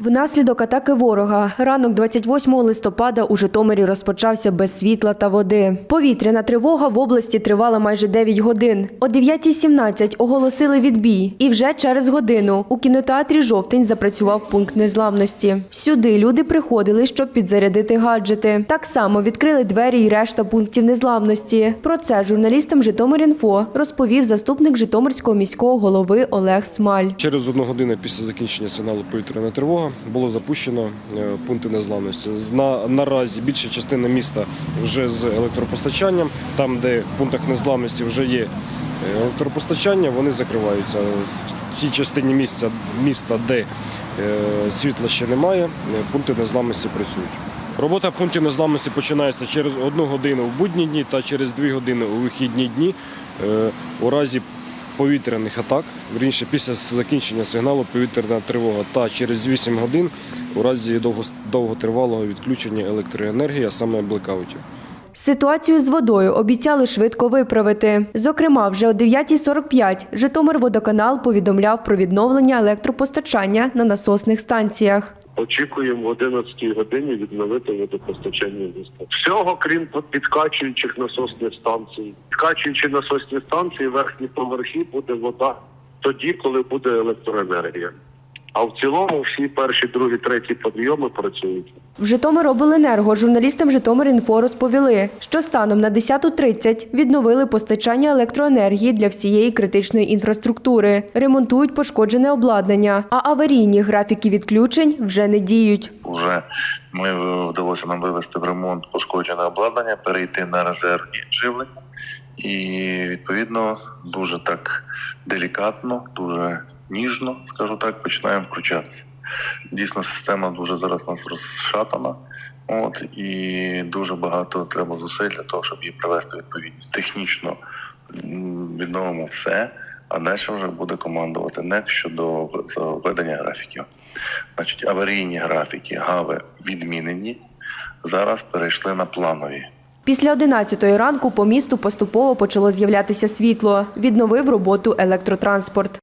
Внаслідок атаки ворога ранок 28 листопада у Житомирі розпочався без світла та води. Повітряна тривога в області тривала майже 9 годин. О 9.17 оголосили відбій. І вже через годину у кінотеатрі Жовтень запрацював пункт незламності. Сюди люди приходили, щоб підзарядити гаджети. Так само відкрили двері й решта пунктів незламності. Про це журналістам Житомир.Інфо розповів заступник Житомирського міського голови Олег Смаль. Через одну годину після закінчення сигналу повітряна тривога було запущено е, пункти незламності. На, наразі більша частина міста вже з електропостачанням. Там, де в пунктах незламності вже є е, електропостачання, вони закриваються. В тій частині місця, міста, де е, світла ще немає, пункти незламності працюють. Робота пунктів незламності починається через одну годину в будні дні та через дві години у вихідні дні. У разі повітряних атак, вірніше після закінчення сигналу повітряна тривога та через 8 годин у разі довготривалого відключення електроенергії, а саме блекаутів. Ситуацію з водою обіцяли швидко виправити. Зокрема, вже о 9.45 Житомирводоканал повідомляв про відновлення електропостачання на насосних станціях. Очікуємо в 11 годині відновити водопостачання міста. Всього крім підкачуючих насосних станцій. Підкачуючі насосні станції, верхні поверхи буде вода тоді, коли буде електроенергія. А в цілому всі перші, другі, треті підйоми працюють. В Житомиробленерго журналістам Житомир.Інфо розповіли, що станом на 10.30 відновили постачання електроенергії для всієї критичної інфраструктури, ремонтують пошкоджене обладнання, а аварійні графіки відключень вже не діють. Уже ми вдалося нам вивести в ремонт пошкоджене обладнання, перейти на резервні живлення, і відповідно дуже так делікатно, дуже ніжно, скажу так, починаємо включатися. Дійсно, система дуже зараз нас розшатана. От і дуже багато треба зусиль для того, щоб її привести відповідність. Технічно відновимо все, а далі вже буде командувати НЕК щодо ведення графіків. Значить, аварійні графіки ГАВи відмінені. Зараз перейшли на планові. Після 11 ранку по місту поступово почало з'являтися світло. Відновив роботу електротранспорт.